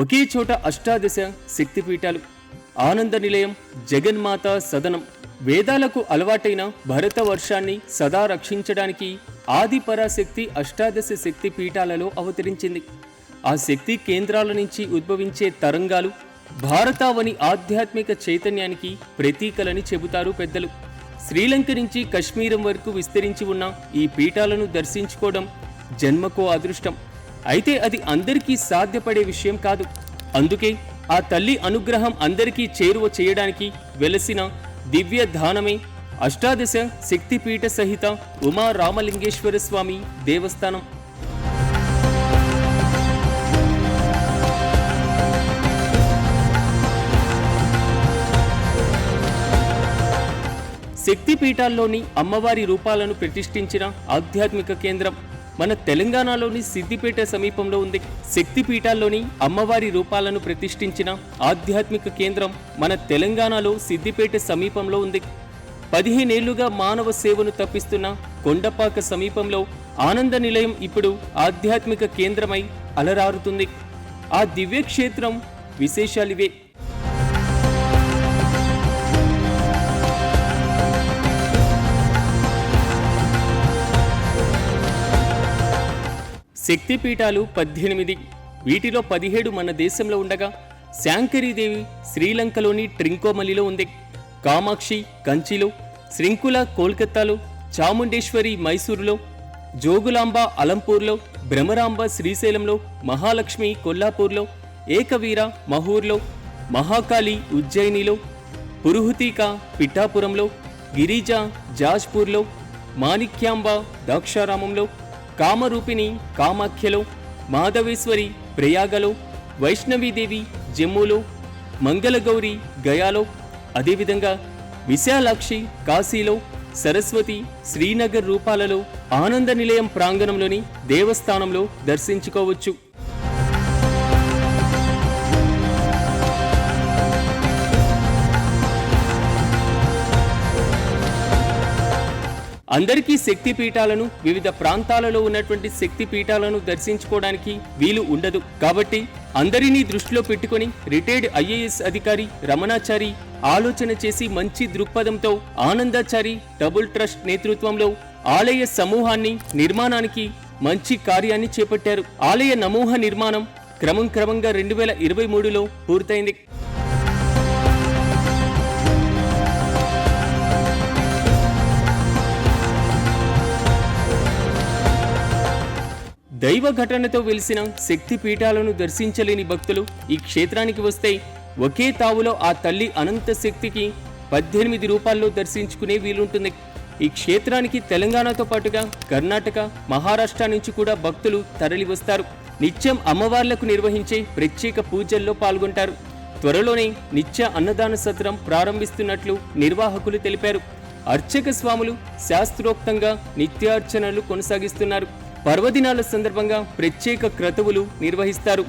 ఒకే చోట అష్టాదశ శక్తిపీఠాలు ఆనంద నిలయం జగన్మాత సదనం వేదాలకు అలవాటైన భరత వర్షాన్ని సదా రక్షించడానికి ఆది పరాశక్తి అష్టాదశ శక్తి పీఠాలలో అవతరించింది. ఆ శక్తి కేంద్రాల నుంచి ఉద్భవించే తరంగాలు భారతావని ఆధ్యాత్మిక చైతన్యానికి ప్రతీకలని చెబుతారు పెద్దలు. శ్రీలంక నుంచి కశ్మీరం వరకు విస్తరించి ఉన్న ఈ పీఠాలను దర్శించుకోవడం జన్మకో అదృష్టం. అయితే అది అందరికీ సాధ్యపడే విషయం కాదు. అందుకే ఆ తల్లి అనుగ్రహం అందరికీ చేరువ చేయడానికి వెలసిన దివ్య ధానమే అష్టాదశ శక్తిపీఠ సహిత ఉమా రామలింగేశ్వర స్వామి దేవస్థానం. శక్తిపీఠాల్లోని అమ్మవారి రూపాలను ప్రతిష్ఠించిన ఆధ్యాత్మిక కేంద్రం మన తెలంగాణలోని సిద్దిపేట సమీపంలో ఉంది శక్తిపీఠాల్లోని అమ్మవారి రూపాలను ప్రతిష్ఠించిన ఆధ్యాత్మిక కేంద్రం మన తెలంగాణలో సిద్దిపేట సమీపంలో ఉంది. పదిహేనేళ్ళుగా మానవ సేవను తప్పిస్తున్న కొండపాక సమీపంలో ఆనంద నిలయం ఇప్పుడు ఆధ్యాత్మిక కేంద్రమై అలరారుతుంది. ఆ దివ్యక్షేత్రం విశేషాలివే. శక్తిపీఠాలు పద్దెనిమిది వీటిలో పదిహేడు మన దేశంలో ఉండగా శాంకరీదేవి శ్రీలంకలోని ట్రింకోమలిలో ఉంది. కామాక్షి కంచిలో శ్రింకుల కోల్కత్తాలో చాముండేశ్వరి మైసూరులో జోగులాంబ అలంపూర్లో భ్రమరాంబ శ్రీశైలంలో మహాలక్ష్మి కొల్లాపూర్లో ఏకవీర మహూర్లో మహాకాళి ఉజ్జయినిలో పురుహుతీక పిఠాపురంలో గిరిజ జాజ్పూర్లో మాణిక్యాంబ దాక్షారామంలో కామరూపిణి కామాఖ్యలో మాధవేశ్వరి ప్రయాగలో వైష్ణవీదేవి జమ్మూలో మంగళగౌరి గయాలో అదేవిధంగా విశాలాక్షి కాశీలో సరస్వతి శ్రీనగర్ రూపాలలో ఆనంద నిలయం ప్రాంగణంలోని దేవస్థానంలో దర్శించుకోవచ్చు. అందరికీ శక్తి పీఠాలను వివిధ ప్రాంతాలలో ఉన్నటువంటి శక్తి పీఠాలను దర్శించుకోవడానికి వీలు ఉండదు. కాబట్టి అందరినీ దృష్టిలో పెట్టుకొని రిటైర్డ్ ఐఏఎస్ అధికారి రమణాచారి ఆలోచన చేసి మంచి దృక్పథంతో ఆనందాచారి డబుల్ ట్రస్ట్ నేతృత్వంలో ఆలయ సమూహాన్ని నిర్మాణానికి మంచి కార్యాన్ని చేపట్టారు. ఆలయ నమూహ నిర్మాణం క్రమం క్రమంగా రెండు వేల ఇరవై మూడులో పూర్తయింది. దైవ ఘటనతో వెలిసిన శక్తి పీఠాలను దర్శించలేని భక్తులు ఈ క్షేత్రానికి వస్తే ఒకే తావులో ఆ తల్లి అనంత శక్తికి పద్దెనిమిది రూపాల్లో దర్శించుకునే వీలుంటుంది. ఈ క్షేత్రానికి తెలంగాణతో పాటుగా కర్ణాటక మహారాష్ట్ర నుంచి కూడా భక్తులు తరలి వస్తారు నిత్యం అమ్మవార్లకు నిర్వహించే ప్రత్యేక పూజల్లో పాల్గొంటారు. త్వరలోనే నిత్య అన్నదాన సత్రం ప్రారంభిస్తున్నట్లు నిర్వాహకులు తెలిపారు. అర్చక స్వాములు శాస్త్రోక్తంగా నిత్యార్చనలు కొనసాగిస్తున్నారు. పర్వదినాల సందర్భంగా ప్రత్యేక క్రతువులు నిర్వహిస్తారు.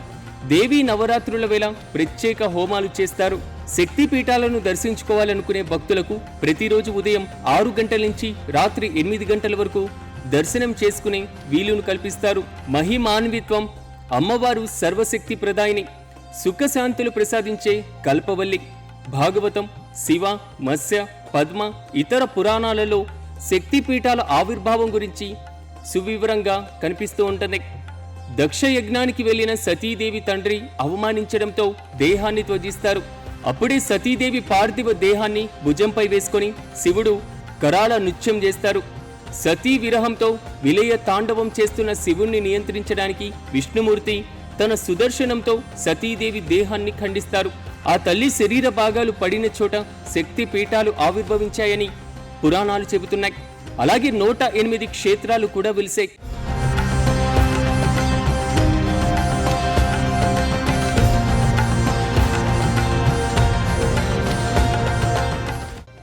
దేవీ నవరాత్రుల వేళ ప్రత్యేక హోమాలు చేస్తారు. శక్తిపీఠాలను దర్శించుకోవాలనుకునే భక్తులకు ప్రతిరోజు ఉదయం ఆరు గంటల నుంచి రాత్రి ఎనిమిది గంటల వరకు దర్శనం చేసుకునే వీలును కల్పిస్తారు. మహిమాన్విత్వం అమ్మవారు సర్వశక్తి ప్రదాయిని. సుఖశాంతులు ప్రసాదించే కల్పవల్లి భాగవతం శివ మత్స్య పద్మ ఇతర పురాణాలలో శక్తి పీఠాల ఆవిర్భావం గురించి సువివరంగా కనిపిస్తూ ఉంటుంది. దక్ష యజ్ఞానికి వెళ్ళిన సతీదేవి తండ్రి అవమానించడంతో దేహాన్ని త్వజిస్తారు అప్పుడే సతీదేవి పార్థివ దేహాన్ని భుజంపై వేసుకొని శివుడు కరాల నృత్యం చేస్తారు. సతీ విరహంతో విలయ తాండవం చేస్తున్న శివుణ్ణి నియంత్రించడానికి విష్ణుమూర్తి తన సుదర్శనంతో సతీదేవి దేహాన్ని ఖండిస్తారు. ఆ తల్లి శరీర భాగాలు పడిన చోట శక్తి పీఠాలు ఆవిర్భవించాయని పురాణాలు చెబుతున్నాయి. అలాగే నూట ఎనిమిది క్షేత్రాలు కూడా వెలిసాయి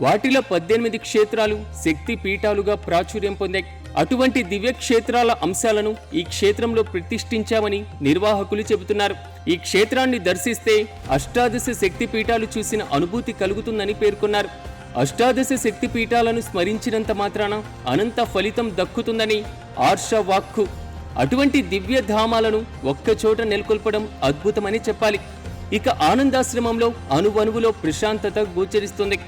వాటిలో పద్దెనిమిది క్షేత్రాలు శక్తి పీఠాలుగా ప్రాచుర్యం పొందాయి. అటువంటి దివ్య క్షేత్రాల అంశాలను ఈ క్షేత్రంలో ప్రతిష్ఠించామని నిర్వాహకులు చెబుతున్నారు. ఈ క్షేత్రాన్ని దర్శిస్తే అష్టాదశ శక్తి పీఠాలు చూసిన అనుభూతి కలుగుతుందని పేర్కొన్నారు. అష్టాదశ శక్తి పీఠాలను స్మరించినంత మాత్రాన అనంత ఫలితం దక్కుతుందని ఆర్ష వాక్కు. అటువంటి దివ్య ధామాలను ఒక్కచోట నెలకొల్పడం అద్భుతమని చెప్పాలి. ఇక ఆనందాశ్రమంలో అణువణువులో ప్రశాంతత గోచరిస్తుంది.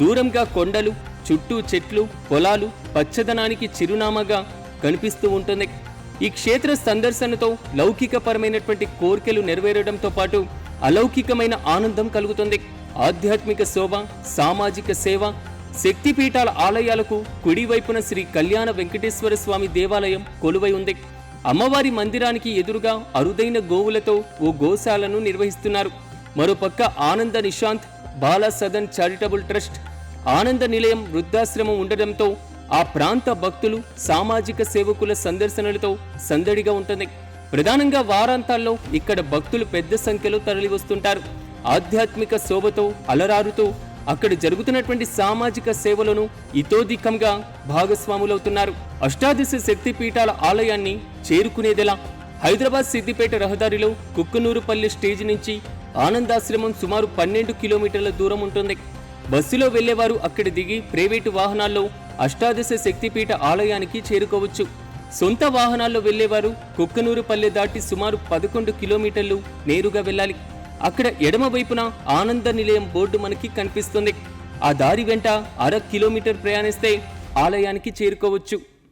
దూరంగా కొండలు చుట్టూ చెట్లు పొలాలు పచ్చదనానికి చిరునామాగా కనిపిస్తూ ఉంటుంది. ఈ క్షేత్ర సందర్శనతో లౌకికపరమైనటువంటి కోరికలు నెరవేరడంతో పాటు అలౌకికమైన ఆనందం కలుగుతుంది. ఆధ్యాత్మిక శోభ సామాజిక సేవ శక్తిపీఠాల ఆలయాలకు కుడివైపున శ్రీ కళ్యాణ వెంకటేశ్వర స్వామి దేవాలయం కొలువై ఉంది. అమ్మవారి మందిరానికి ఎదురుగా అరుదైన గోవులతో ఓ గోశాలను నిర్వహిస్తున్నారు. మరోపక్క ఆనంద నిశాంత్ బాలా సదన్ చారిటబుల్ ట్రస్ట్ ఆనంద నిలయం వృద్ధాశ్రమం ఉండడంతో ఆ ప్రాంత భక్తులు సామాజిక సేవకుల సందర్శనలతో సందడిగా ఉంటుంది ప్రధానంగా వారాంతాల్లో ఇక్కడ భక్తులు పెద్ద సంఖ్యలో తరలివస్తుంటారు. ఆధ్యాత్మిక శోభతో అలరారుతూ అక్కడ జరుగుతున్నటువంటి సామాజిక సేవలను ఇతోధికంగా భాగస్వాములవుతున్నారు. అష్టాదశ శక్తి పీఠాల ఆలయాన్ని చేరుకునేదెలా? హైదరాబాద్ సిద్దిపేట రహదారిలో కుక్కునూరుపల్లి స్టేజ్ నుంచి ఆనందాశ్రమం సుమారు పన్నెండు కిలోమీటర్ల దూరం ఉంటుంది. బస్సులో వెళ్ళేవారు అక్కడ దిగి ప్రైవేటు వాహనాల్లో అష్టాదశ శక్తిపీఠ ఆలయానికి చేరుకోవచ్చు. సొంత వాహనాల్లో వెళ్ళేవారు కుక్కనూరుపల్లె దాటి సుమారు పదకొండు కిలోమీటర్లు నేరుగా వెళ్ళాలి. అక్కడ ఎడమ వైపున ఆనంద నిలయం బోర్డు మనకి కనిపిస్తుంది. ఆ దారి వెంట అర కిలోమీటర్ ప్రయాణిస్తే ఆలయానికి చేరుకోవచ్చు.